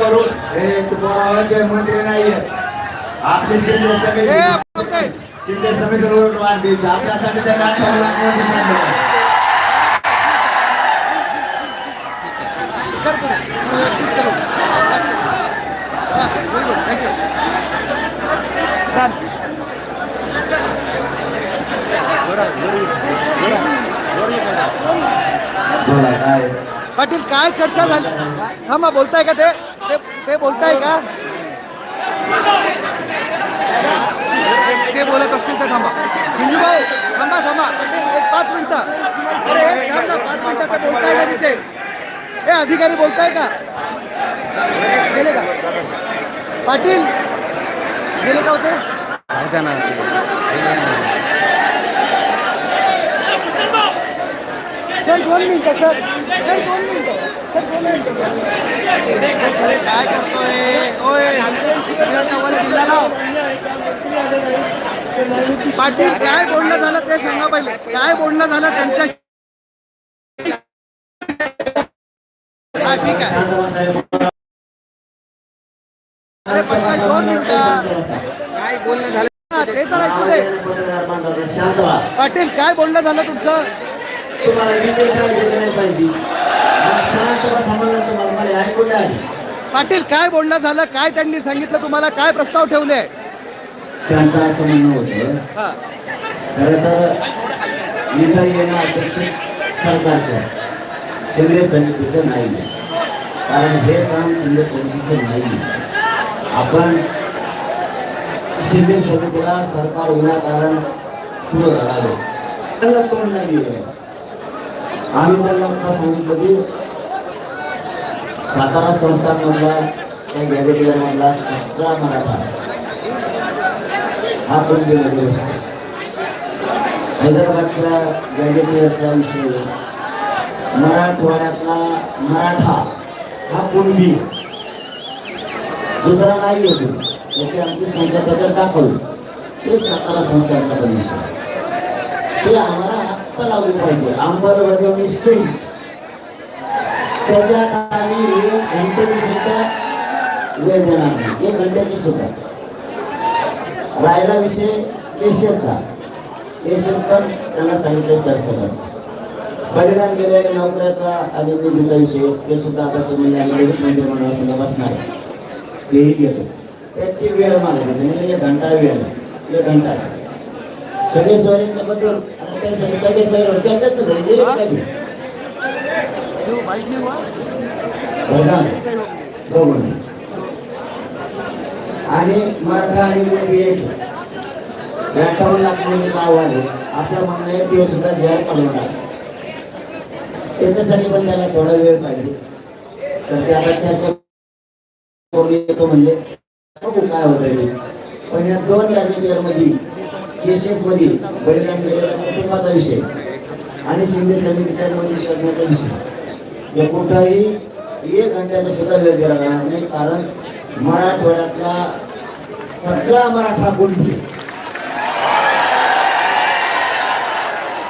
करून हे तुम्हाला मंत्री नाहीये. आपले शिंदे समिती शिंदे वाढ द्यायची. आपल्यासाठी त्या नाटकाला पाटील काय चर्चा झाली? थांबा बोलताय का ते? ते ते बोलताय का? ते बोलत असतील तर थांबा. सिंधू भाऊ थांबा थांबा. पाटील, एक पाच मिनिटं. अरे थांब ना, पाच मिनिटं ते बोलताय का तिथे? हे अधिकारी बोलताय का? गेले का? पाटील गेले का होते? सर दोन मिनिटं सर. सर दोन मिनिटं सर दोन मिनिटं काय करतोय ओय पाटील काय बोलणं झालं ते सांगा पहिले काय बोलणं झालं त्यांच्या? हा ठीक आहे अरे पण दोन मिनिटं. काय बोलणं झालं ते तर ऐकू दे पाटील काय बोलणं झालं तुमचं? तुम्हाला विजय करायचे नाही पाहिजे. तुम्हाला मला ऐकू द्या. पाटील काय बोलणं झालं? काय त्यांनी सांगितलं तुम्हाला? काय प्रस्ताव ठेवले? त्यांचं असं म्हणणं होतं. हा. खरं तर इथं येणं अपेक्षित सरकारचं शिंदे समितीचं नाही कारण हे काम शिंदे समितीचं नाही आपण शिंदे समितीला सरकार विनाकारण पुढं राहिलो त्याला तोंड नाही आम्ही त्यांना आता सांगितलं की सातारा संस्थांमधला त्या गॅजेटियरमधला सगळा मराठा हा पण गेलेलो हैदराबादच्या गॅजेटियरचा विषय मराठवाड्यातला मराठा हा कुणबी? दुसरा नाही येतो त्याची आमची संख्या त्याच्यात दाखवली. ते सातारा संस्थांचा पण विषय ते आम्हाला आत्ता लावली पाहिजे. अंमलबजावणी सिंग त्याच्यात आम्ही एक घंटेची सुद्धा वेळ देणार नाही. एक घंट्याची सुद्धा. राहिला विषय पेशंटचा पेशंट पण त्यांना सांगितलं सर सगळं बलिदान केलेल्या नोकऱ्याचा आणि निधीचा विषय. ते सुद्धा आता तुम्ही लगेच मंत्रिमंडळासंग बसणार तेही घेतो त्याची वेळ मागली म्हणजे एक घंटा वेळ. एक घंटा. सगळे सोयऱ्यांच्या आणि मराठा आणि मुलगी एक. अठ्ठावन्न लाख मुली आले आपलं म्हणणं आहे ते सुद्धा जाहीर पाठवणार त्याच्यासाठी पण त्याला थोडा वेळ पाहिजे. तर ते आता चर्चा करून येतो म्हणजे बघू काय होत पण या दोन राजकीय मध्ये मधील बलिदान कुटुंबाचा विषय. आणि शिंदे समितीमध्ये शोधण्याचा विषय. या कुठंही एक घंट्याचा सुद्धा वेळ दिला जाणार नाही कारण मराठवाड्यातला सगळा मराठा कुणबी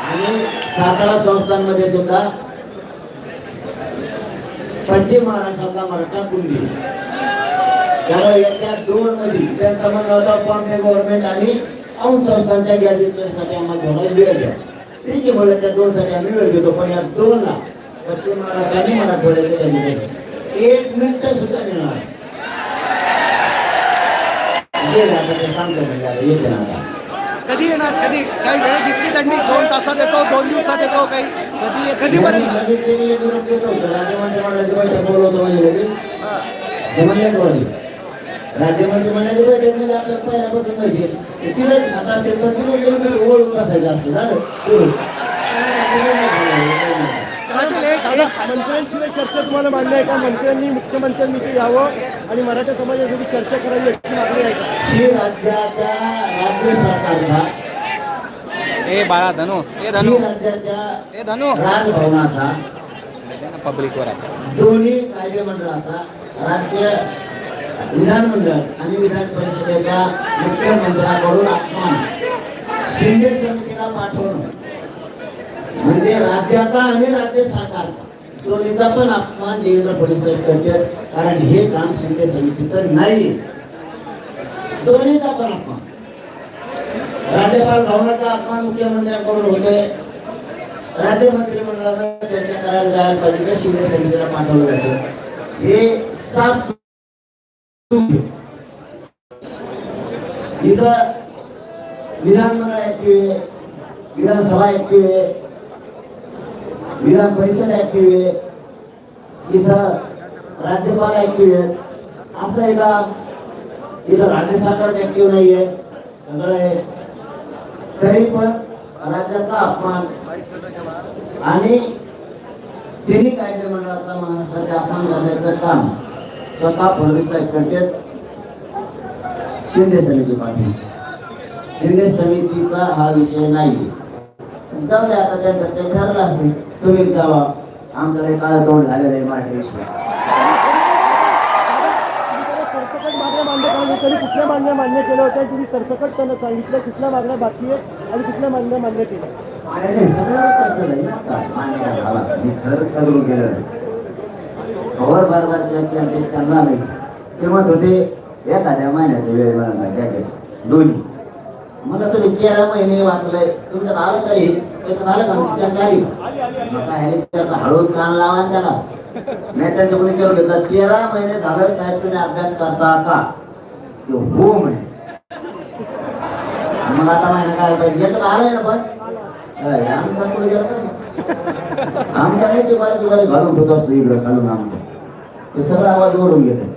आणि सातारा संस्थांमध्ये सुद्धा पश्चिम महाराष्ट्रातला मराठा कुंडी त्यामुळे याच्या दोन मध्ये त्यांचा म्हणणं होता बॉम्बे गव्हर्नमेंट आणि औंध संस्थांच्या गॅजेटसाठी आम्हाला थोडा वेळ द्या. ठीक आहे बोलत त्या दोन साठी आम्ही वेळ देतो पण या दोन ला पश्चिम महाराष्ट्र आणि मराठवाड्याचे गॅजेट एक मिनिट सुद्धा मिळणार नाही. येईल आता ते सांगतो म्हणजे आता येते ना आता. कधी येणार? कधी? काही वेळ घेतली त्यांनी? दोन तासात येतो दोन दिवसात येतो काही? कधी कधीपर्यंत लगेच ते मी. राज्यमंत्रिमंडळाची बैठक बोलवतो म्हणजे लगेच. का म्हणे? राज्यमंत्रिमंडळाची बैठक म्हणजे आपल्याला पहिल्यापासून माहिती आहे. तिला खात असतील तर तिला गेलं तरी ओळख बसायचं असतं. झालं? मंत्र्यांशिवाय चर्चा तुम्हाला मांडली आहे का? मंत्र्यांनी मुख्यमंत्र्यांनी इथे यावं आणि मराठा समाजासाठी चर्चा करावी अशी मागणी आहे का? ही राज्याच्या राज्य सरकारचा ए बाळा धनु. ए ही धनु राज्याच्या ए धनु. राजभवनाचा पब्लिक वर आहे. दोन्ही कायदेमंडळाचा राज्य विधानमंडळ आणि विधान परिषदेच्या मुख्यमंत्र्याकडून अपमान शिंदे समितीला पाठवणं. म्हणजे राज्याचा आणि राज्य सरकारचा दोन्हीचा पण अपमान देवेंद्र फडणवीस साहेब करतात कारण हे काम शिंदे समितीचं नाही. दोन्हीचा पण अपमान. राज्यपाल भवनाचा अपमान मुख्यमंत्र्यांकडून होतोय. राज्य मंत्रिमंडळाला चर्चा करायला जायला पाहिजे का शिंदे समितीला पाठवलं जातं. हे साफ इथं विधानमंडळ ऍक्टिव्ह आहे विधानसभा ऍक्टिव्ह आहे विधान परिषद ऍक्टिव्ह आहे इथं राज्यपाल ऍक्टिव्ह आहे असं आहे का इथं राज्य सरकार ऍक्टिव्ह नाहीये सगळं आहे तरी पण राज्याचा अपमान आणि तिन्ही कायदे मंडळाचा अपमान करण्याचं काम स्वतः फडणवीस साहेब करतात. शिंदे समिती पाटील शिंदे समितीचा हा विषय नाही. जाऊ दे आता त्यांचं ते ठरलं असेल तुम्ही जावा. आमचं काही काळ तोंड झालेलं आहे मराठी विषय कुठल्या मागण्या मान्य केल्या होत्या? तुम्ही सरसकट त्यांना सांगितलं कुठल्या मागण्या बाकी आहेत आणि कुठल्या मागण्या मान्य केल्या? सगळं मान्य. मी खरंच करून गेलं नाही. कवर बार बार चर्चा ते त्यांना नाही ते म्हणत होते एखाद्या महिन्याच्या वेळ मला नाही दोन्ही. मला तुम्ही तेरा महिने वाचलंय. तुमचं आलं तरी त्याच्यात आलं का? त्याच्या आली काय त्याचा हळूच कान लावा त्याला. त्याला मी कोणी केलं होतं तेरा महिने झालं साहेब तुम्ही अभ्यास करता का? ते हो म्हणे. मग आता महिना काय पाहिजे? याच्यात आलंय ना पण. आमचा थोडी गेला आमचा नाही ते बारीक बारीक घालून ठेवत असतो इकडं घालून आमचं. ते सगळं आवाज ओढून घेतो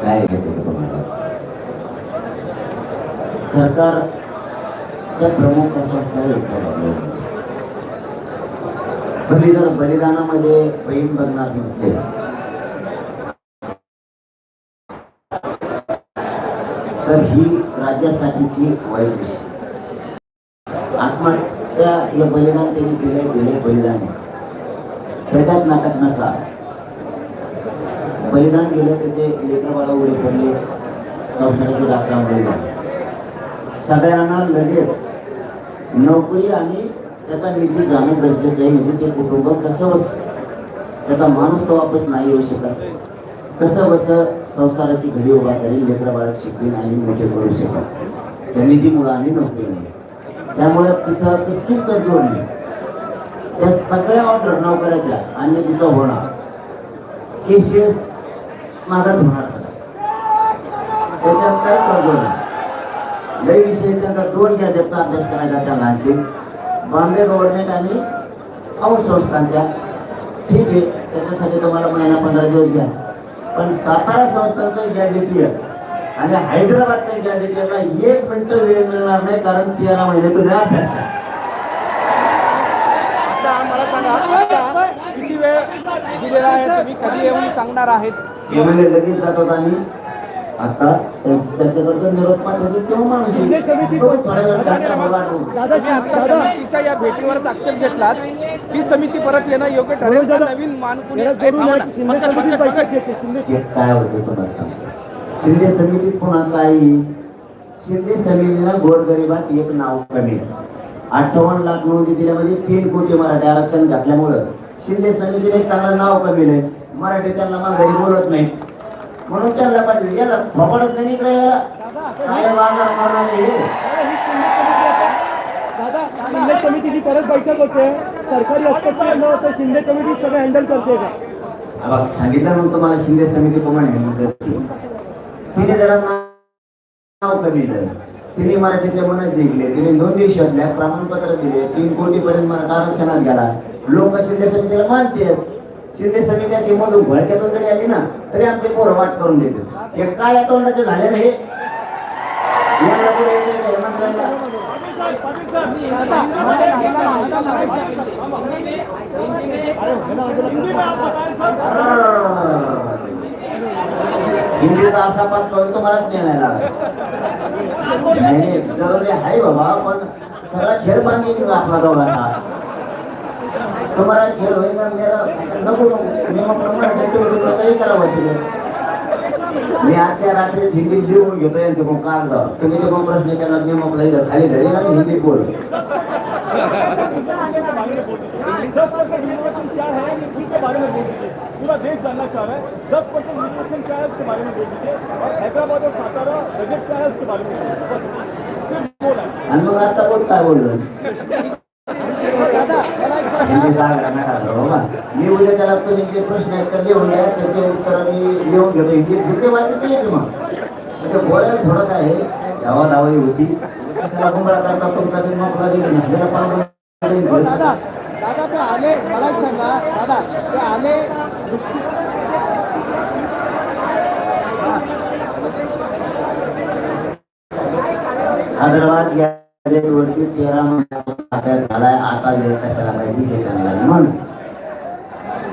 काय घेते सरकार प्रमुख कसं असं तुम्ही जर बलिदानामध्ये बहीण बघणार नसते. तर ही राज्यासाठीची वाईट विषय आत्महत्या हे बलिदान त्यांनी दिले गेले बलिदान आहे. त्याच्यात नाटक नसा. बलिदान गेलं तर ते लेकर उडे पडले संसाराची रात्रामुळे सगळ्यांना लगेच नोकरी आणि त्याचा निधी जाणं गरजेचं आहे. म्हणजे ते कुटुंब कसं बस त्याचा माणूस तो वापस नाही येऊ शकत. कसं बस? संसाराची घडी उभा करेल लेकरं बाळा शिकतील आणि मोठे करू शकत. त्या निधीमुळे आणि नोकरीमुळे त्यामुळे तिथं कसलीच तडजोड नाही. त्या सगळ्या ऑर्डर नोकऱ्याच्या आणि तिथं होणार. केसेस मागच होणार त्याच्यात काय तडजोड नाही. लय विषय त्यांचा दोन गॅजेटचा अभ्यास करायचा त्या लहानतील बॉम्बे गव्हर्नमेंट आणि औष संस्थांच्या. ठीक आहे त्याच्यासाठी तुम्हाला महिना पंधरा दिवस घ्या. पण सातारा संस्थांचं गॅजेटियर आणि हैदराबादच्या गॅजेटियरला एक मिनिट वेळ मिळणार नाही कारण तेरा महिने तुम्ही अभ्यास करा. किती वेळ दिलेला आहे तुम्ही कधी येऊन सांगणार आहेत? हे म्हणजे लगेच जात होता आम्ही. आता त्यांच्याकडचं निरोप पाठवतो तेव्हा माणूस येईल. बघू थोड्या वेळ त्यांचा मला आठवू. दादा तुम्ही आता समितीच्या या भेटीवरच आक्षेप घेतलात. की समिती परत येणं योग्य ठरेल का नवीन मानकुनी? हे काय होते तुम्हाला सांगतो शिंदे समितीत पुन्हा काय? शिंदे समितीला गोरगरिबात एक नाव कमी अठ्ठावन्न लाख नोंदी दिल्यामध्ये तीन कोटी मराठी आरक्षण घातल्यामुळं शिंदे समितीला एक चांगलं नाव कमी आहे. मराठी त्यांना मला घरी बोलत नाही. म्हणून त्यांना पाठवलं. याला थोपडत नाही इकडे याला. काय वाजणार करणारे शिंदे समितीची परत बैठक होते. सरकारी हस्तक्षेप न होतं. शिंदे कमिटी सगळं हँडल करते का? सांगितलं मग तुम्हाला शिंदे समिती प्रमाणे तिने जरा नाव कमी दिलं. तिने मराठीचे मनच जिंकले. तिने नोंदी शोधल्या प्रमाणपत्र दिले. तीन कोटी पर्यंत मराठा आरक्षणात गेला. लोक शिंदे समितीला मानते शिंदे समिती सीमधून भडक्यातून जरी आली ना तरी आमचे पोरं वाट करून देतो हे काय तोंडाचे झाले ना हे? हिंदीचा असा पाच करून तुम्हालाच मिळायला नाही जरुरी आहे बाबा पण सगळा खेळ बांधेंगे आपला दोघांना. तुम्हाला खेळ होईल ना मेरा नको नको मी मग प्रमाण त्याच्यावर काही करावं तुझे मी आजच्या रात्री हिंदीत लिहून घेतो यांच्याकडून कागद तुम्ही ते कोण प्रश्न केला मी मग लई खाली घरी ना हिंदीत बोल पूरा देश जानना चाह रहा है दस परसेंट रिजर्वेशन क्या है उसके बारे में बोल. दीजिए और हैदराबाद और सातारा बजट क्या है उसके बारे में बोल दीजिए बस सिर्फ बोला है आणि मग आता बोल काय बोललो? मला एक सांगा हिंदी मी उद्या त्याला तुम्ही जे प्रश्न आहेत तर लिहून द्या त्याचे उत्तर मी लिहून घेतो हिंदीत ते वाचत येईल मग म्हणजे बोलायला थोडं काय आहे धावा धावाई होती त्याला गुंबळा करता तुमचा बी मग लागेल पाच दादा दादा ते आले मला सांगा दादा ते आले हैदराबाद गॅरेटवरती तेरा महिन्यापासून अभ्यास झालाय आता वेळ कशाला पाहिजे हे त्यांना म्हणून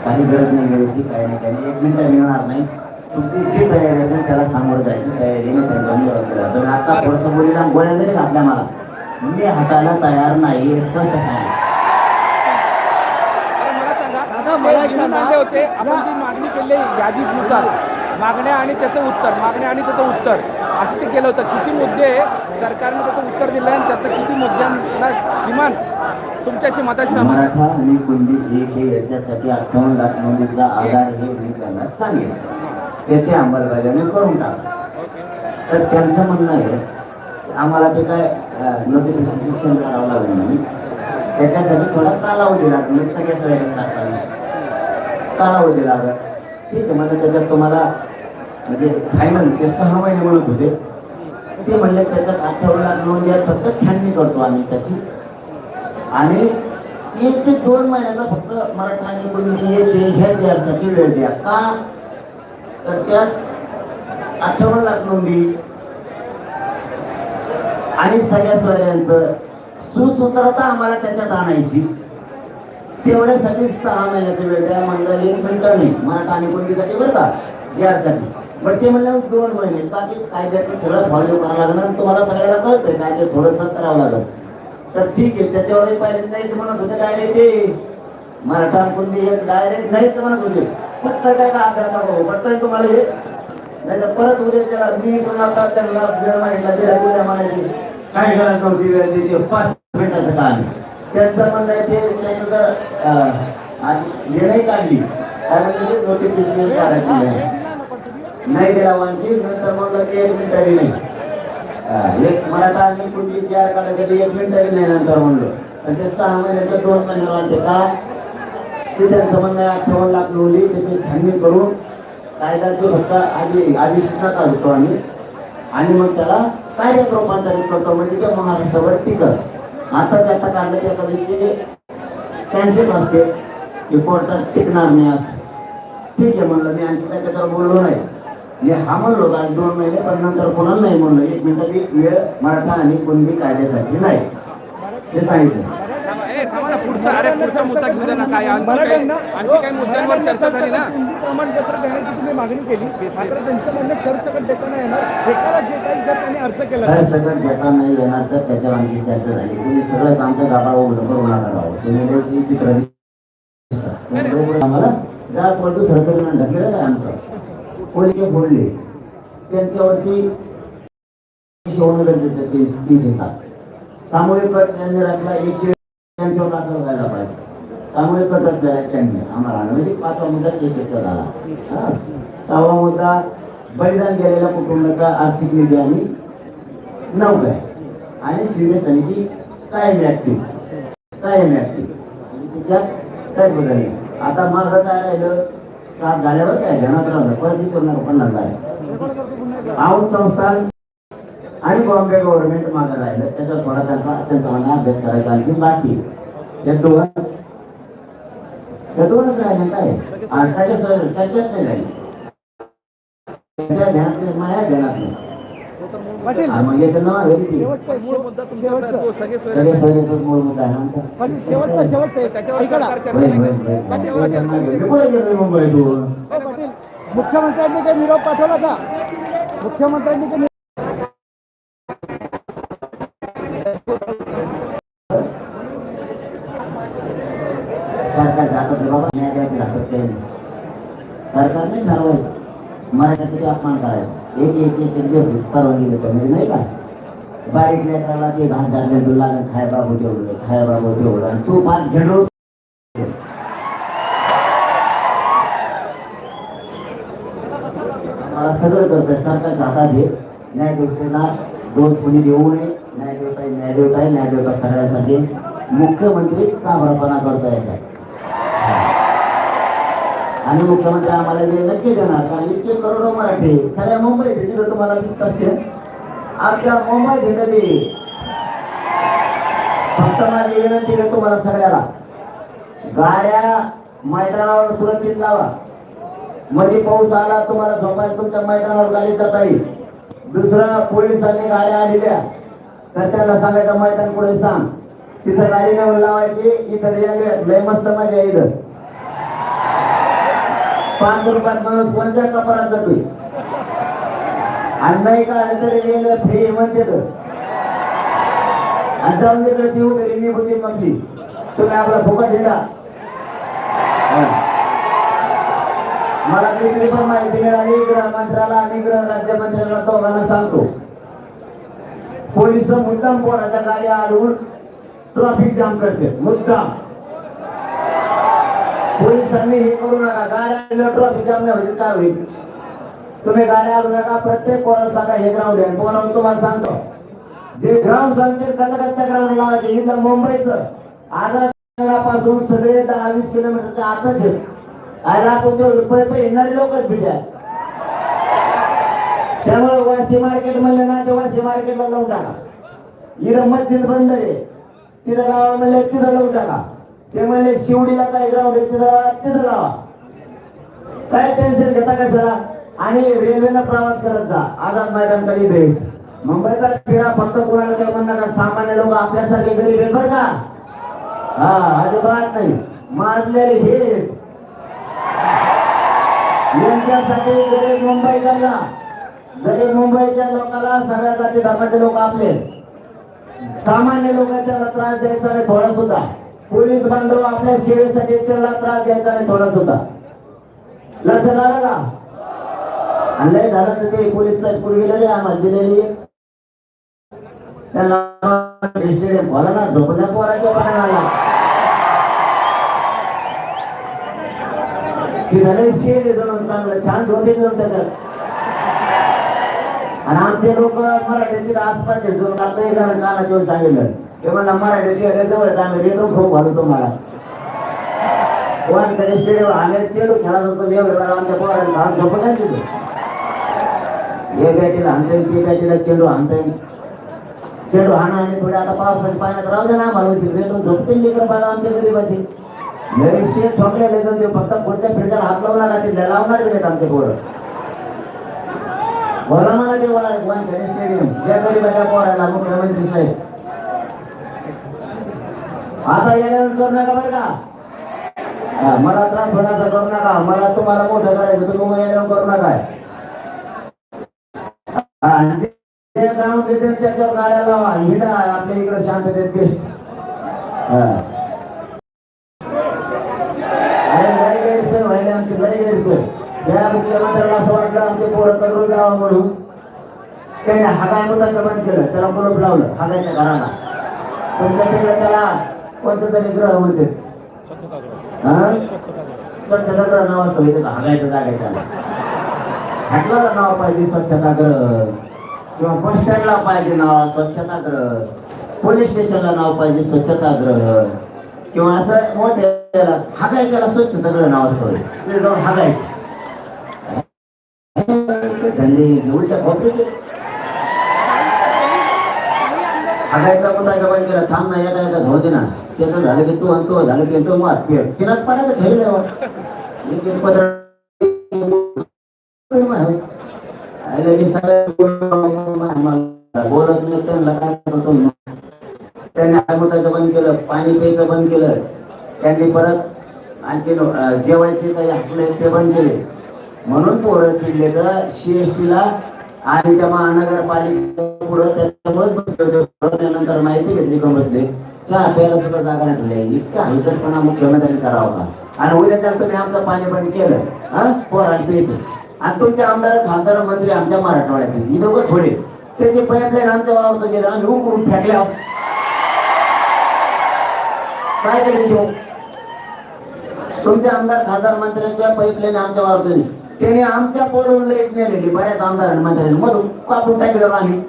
काही गरज नाही वेळेची काही नाही काही नाही. एक मिनिट मिळणार नाही. तुमची जी तयारी असेल त्याला सामोरं जायची तयारीने केला तर आता थोडंसं बोलीला गोळ्या जरी घातल्या मला मी हाताला तयार नाही हे स्पष्ट होते. आपण जी मागणी केली यादीनुसार मागण्या आणि त्याचं उत्तर मागण्या आणि त्याचं उत्तर असं ते केलं होतं. किती मुद्दे सरकारनं त्याचं उत्तर दिलं आणि त्याचं किती मुद्द्यांना किमान तुमच्याशी मताशी सहमत मराठा आणि कुंडी हे हे याच्यासाठी अठ्ठावन्न लाख नोंदीचा आधार हे मी त्यांना सांगेन. त्याची अंमलबजावणी करून टाका. तर त्यांचं म्हणणं आहे आम्हाला ते काय नोटिफिकेशन करावं लागलं नाही त्याच्यासाठी थोडा कालावधी लागेल. म्हणजे सगळ्या सगळ्या कालावधी लागत ठीक आहे म्हणजे त्याच्यात तुम्हाला म्हणजे फायनल ते सहा महिने म्हणत होते. ते म्हणले त्याच्यात आठवडा लाख नोंदी फक्त छाननी करतो आम्ही त्याची. आणि एक ते दोन महिन्याचा फक्त मराठा आणि कोणी हे यासाठी वेळ द्या. का? तर त्यास आठवण लाख नोंदी आणि सगळ्या सोयऱ्यांचं सुसूत्रता आम्हाला त्याच्यात आणायची. तेवढ्यासाठी सहा महिन्याचा वेळ द्या. म्हणलं एक मिनिटं नाही मराठा आणि कोणतीसाठी बरं का? यासाठी. पण ते म्हणलं दोन महिने. बाकी कायद्याचं सगळं फॉलो करावं लागणार आणि तुम्हाला सगळ्याला कळतंय काय ते थोडंसं करावं लागलं. तर ठीक आहे त्याच्यावरही पहिले नाहीच म्हणत होते डायरेक्ट ते मराठा कुणबी एक डायरेक्ट नाहीच म्हणत होते. फक्त काय का अभ्यासाभाऊ पटतंय तुम्हाला हे. नाही तर परत उद्या त्याला मी पुन्हा आता त्यांना वेळ मागितला तिला उद्या म्हणायची काय करायचं होती वेळ द्यायची पाच मिनिटाचं काम त्यांचं म्हणणं ते त्यांचं जर अं, हे नाही काढली काय म्हणजे नोटिफिकेशन काढायची. नाही. नाही दिला आणखी नंतर मग की एक मिनिट नाही. एक एक मराठा आम्ही कुठली तयार काढायसाठी एक मिनिट नाही नंतर म्हणलो. आणि ते सहा महिन्याचं दोन महिने वाढते का? ते त्यांचं म्हणणं आहे अठ्ठावन्न लाख त्याची छाननी करून कायद्याचं फक्त आधी आधी सुद्धा काढतो आम्ही. आणि मग त्याला कायद्यात रूपांतरित करतो म्हणजे ते महाराष्ट्रावर टिकत आता त्याचा काढलं त्या कधी कॅन्सिल असते की कोर्टात टिकणार नाही असं. ठीक आहे म्हणलं मी आणखी त्याच्यावर बोललो नाही. मी हा म्हणलो आज दोन महिने पण नंतर कोणाला नाही म्हणलं एक मिनिट की वेळ मराठा आणि कुणबी कायद्यासाठी नाही. हे सांगितलं. थांबा, ए, थांबा ना पुढचा अरे पुढचा मुद्दा घेऊ द्या ना काय आणखी काही आणखी काही मुद्द्यांवर चर्चा झाली ना? हिंदी प्रमाणपत्र देण्याची तुम्ही मागणी केली. मात्र त्यांचं म्हणणं सरसकट देता नाही येणार. एकाला जे काही जर त्यांनी अर्ज केला. काय सगळं देता नाही येणार तर त्याच्यावर आणखी चर्चा झाली. तुम्ही सगळं आमचं गाबा उघडं करू नका राहू तुम्ही लय ती चित्र दिसतात. आम्हाला जाळ पडतो सरकारनं ढकलेलं काय आमचं? कोणी फोडले त्यांच्यावरती होणं गरजेचं तीस तीस सामूहिक कट त्यांनी राखला एकशे त्यांच्यावर दाखल व्हायला पाहिजे. सामूहिक कटच त्यांनी. आम्हाला म्हणजे पाचवा मुद्दा केस झाला सहावा मुद्दा बलिदान केलेल्या कुटुंबाचा आर्थिक निधी आणि आहे. आणि श्रीने समिती कायम ऍक्टिव्ह कायम ऍक्टिव्ह आणि त्याच्यात काय बदल नाही. आता माझं काय राहिलं? सात झाल्यावर काय? घेणार राहिलं परत मी करणार पण झाले. आऊट संस्थान आणि बॉम्बे गव्हर्नमेंट मागे राहिलं. त्याचा थोडा त्यांचा अत्यंत मला अभ्यास करायचा. आणखी बाकी त्या दोन त्या दोनच राहिले काय? आणि त्याच्या सोयीवर नाही राहिले त्याच्या ध्यानात नाही माझ्या ध्यानात नाही ना. मुख्यमंत्र्यांनी काही निरोप पाठवला का? मुख्यमंत्र्यांनी काही सरकार नाही. सरकारने ठरवायचं मराठ्यासाठी अपमान करायचं. एक एक एक एक दिवस परवानगी देतो. म्हणजे नाही का? बारीक लेकराला ते घास घातले तुला खाय बाबू तेवढं खाय बाबू तेवढं आणि तू फार झेडू मला सगळं करतोय सरकार हातात घे न्याय गोष्टीला दोन कोणी देऊ नये. न्याय देवताय न्याय देवताय न्याय देवता करण्यासाठी मुख्यमंत्री साबरपणा करतो याच्यात. आणि मुख्यमंत्री आम्हाला वेळ नक्की देणार कारण इतके करोडो मराठी सगळ्या मुंबई आहे, तिथं तुम्हाला दिसतात आमच्या मुंबई आहे फक्त माझी विनंती आहे तुम्हाला सगळ्याला गाड्या मैदानावर सुरक्षित लावा. मध्ये पाऊस आला तुम्हाला झोपायला तुमच्या मैदानावर गाडी जाता येईल. दुसरं पोलिसांनी गाड्या आलेल्या तर त्यांना सांगायचं मैदान पुढे सांग. तिथं गाडी नेऊन लावायची इथं रेल्वे लय मस्त माझ्या इथं. पाच रुपयात माणूस कोणत्या कपारात जातोय? आणि नाही का आलं तरी रेल्वे फ्री म्हणते तर. आणि जाऊन तिकडे ती होती म्हटली तुम्ही आपला फुकट दिला. मला तिकडे पण माहिती मिळाली गृहमंत्र्याला आणि गृह राज्यमंत्र्याला दोघांना सांगतो. पोलीस मुद्दाम पोराच्या गाड्या अडवून ट्रॅफिक जाम करते मुद्दाम. पोलिसांनी हे करू नका. गाड्या ट्रॅफिक जाम नाही होईल काय होईल? तुम्ही गाड्या आणू नका प्रत्येक कोणाला सांगा हे ग्राउंड आहे. कोणाला तुम्हाला सांगतो? जे ग्राउंड सांगते कलकत्ता ग्राउंड लावायचे. इथं मुंबईचं आझादपासून सगळे दहा वीस किलोमीटरच्या आतच आहे आणि आपण ते रुपये येणारे लोकच भेटा त्यामुळे वाशी मार्केट म्हणलं ना ते वाशी मार्केटला लावून टाका. इथं मस्जिद बंद आहे. तिथं गावा म्हणले तिथं लावून टाका. ते म्हणले शिवडीला काय ग्राउंड आहे तिथं? तिथं जावा काय टेन्शन घेता का सरा आणि रेल्वेनं प्रवास करत जा. आझाद मैदानकडे भेट मुंबईचा फिरा फक्त कोणाला काय म्हणणार का सामान्य लोक आपल्यासारखे गरीब आहे बरं का? हा अजिबात नाही. माजलेले हे. यांच्यासाठी गरीब मुंबईकरला गरीब मुंबईच्या लोकांना सगळ्या जाती धर्माचे लोक आपले सामान्य लोक त्याला त्रास द्यायचा नाही थोडा सुद्धा. पोलीस बांधव आपल्या सेवेसाठी त्याला त्रास द्यायचा नाही थोडा सुद्धा. लक्ष झालं का? आणि लय झालं तर ते पोलीस साहेब पुढे गेलेले आम्हाला दिलेली. स्टेडियम बोला ना झोपण्या पोराच्या पाण्याला ती झाले शेड जणून चांगलं छान झोपे घेऊन त्याच्यात आणि आमचे लोक मराठीतील आसपासचे जो आता एक जण काना सांगितलं. तेव्हा नंबर मराठीची जवळ आम्ही रेडो खूप घालू तुम्हाला कोण तरी स्टेडियम आम्ही चेडू खेळत होतो एवढं आमच्या पोरांना घाल झोपत नाही तिथे हे बॅटीला आणता येईल ते बॅटीला चेडू आणता येईल चेडू आणा आणि पुढे आता पावसाच्या पाण्यात राहू दे ना आम्हाला रेडो झोपतील लेकर बाळा आमच्या गरीबाची लय शेत ठोकले लेकर ते फक्त पुढच्या फिरच्या हात लावून लागा तिथल्या लावणार बी नाहीत आमचे पोरं बोला मला ते वाळ वानखेडे स्टेडियम या गरीबाच्या पोराला मुख्यमंत्री साहेब आता येण्यावर करू नका बरं का मला त्रास होण्याचा करू नका मला तुम्हाला मोठं करायचं तुम्ही मग येण्यावर करू नका ते जाऊन तिथे त्याच्यावर गाड्या लावा हिडा आपल्या इकडे शांततेत बेस्ट अरे लय आमची लय गैरसोय या मुख्यमंत्र्याला असं वाटलं आमचे पोरं करून जावं म्हणून त्याने हागाय मुलाचं बंद केलं त्याला कुलूप लावलं हागायच्या घराला पण तिकडे त्याला कोणतं तरी ग्रह म्हणते हा? स्वच्छता ग्रह नाव असतं इथे हागायचं जागायचं हाटला नाव पाहिजे स्वच्छतागृह किंवा बस स्टँडला पाहिजे नाव स्वच्छतागृह पोलीस स्टेशनला नाव पाहिजे स्वच्छतागृह किंवा असं मोठ्या हागायच्याला स्वच्छतागृह नाव असतं. जाऊन हागायचं. धंदे खोपडीचे हागायचा मुद्दा का बंद केला थांब ना एका एका होते ना. त्याचं झालं की तू आणि तो झालं की तो मार पेट. किनात पाण्याचं ठेवलं बोलत नाही त्यांना काय करतो त्यांनी आगोटाचं बंद केलं पाणी प्यायचं बंद केलं. त्यांनी परत आणखी जेवायचे काही हटले ते बंद केले. म्हणून पोरं चिडले तर सीएसटीला आणि त्या महानगरपालिका पुढं त्यानंतर माहिती घेतली का आपल्याला सुद्धा जागा नाही इतका हलकटपणा मुख्यमंत्र्यांनी करावा का आणि उद्या त्याला तुम्ही आमचं पाणी पाणी केलं हा? पोराला प्यायचं आणि तुमचे आमदार खासदार मंत्री आमच्या मराठवाड्यात ही दोघं थोडे. त्याचे पाईपलाईन आमच्या वावरत गेलं आम्ही उकरून फेकल्या? काय केलं तो तुमच्या आमदार खासदार मंत्र्यांच्या पाईपलाईन आमच्या वावरत त्याने आमच्या पोलवर लाइट नेलेली बऱ्याच आमदारांनी मंत्र्यांनी मधून कापून टाकलं आम्ही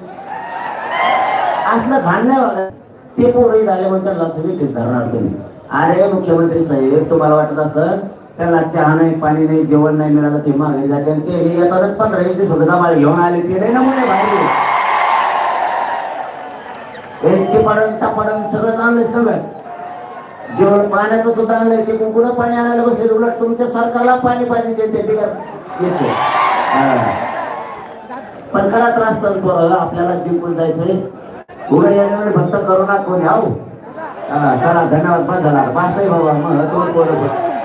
असलं घाण नाही बघा ते पोरही झाले लक्ष विकत धरणार तुम्ही अरे मुख्यमंत्री साहेब तुम्हाला वाटत असत त्याला चहा नाही पाणी नाही जेवण नाही मिळालं ते मागे झाले आणि ते येतात पंधरा एक दिवस होतं मला घेऊन आले ते नाही नमुने बाहेर ते पडण टापडण सगळं आणलंय सगळं. जेवण पाण्याचं सुद्धा आणलंय ते कुठं पाणी आणायला बसले उलट तुमच्या सरकारला पाणी पाहिजे ते बिगर येतो हा. पण करा त्रास तर पोराला आपल्याला जिंकून जायचंय उघड यायला फक्त करू ना कोणी हा, चला धन्यवाद बस झाला बस आहे बाबा मग तुम्ही बोलत होते.